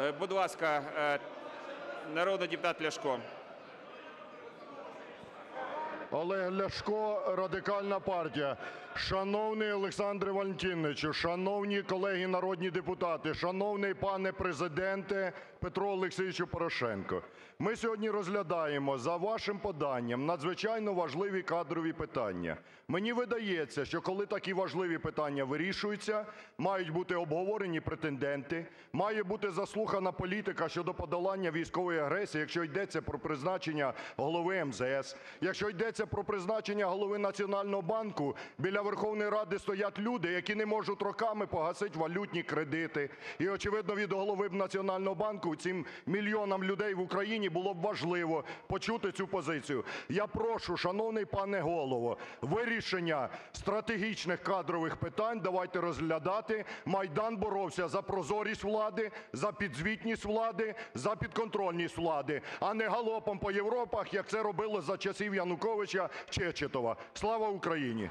Е, Будь ласка, е, народний депутат Ляшко. Олег Ляшко, Радикальна партія. Шановний Олександре Валентиновичу, шановні колеги народні депутати, шановний пане Президенте Петро Олексійовичу Порошенко, ми сьогодні розглядаємо за вашим поданням надзвичайно важливі кадрові питання. Мені видається, що коли такі важливі питання вирішуються, мають бути обговорені претенденти, має бути заслухана політика щодо подолання військової агресії, якщо йдеться про призначення голови МЗС, якщо йдеться про призначення голови Національного банку, біля Верховної Ради стоять люди, які не можуть роками погасити валютні кредити. І, очевидно, від голови Національного банку цим мільйонам людей в Україні було б важливо почути цю позицію. Я прошу, шановний пане Голово, вирішення стратегічних кадрових питань давайте розглядати. Майдан боровся за прозорість влади, за підзвітність влади, за підконтрольність влади, а не галопом по Європах, як це робили за часів Януковича, Чечетова. Слава Україні!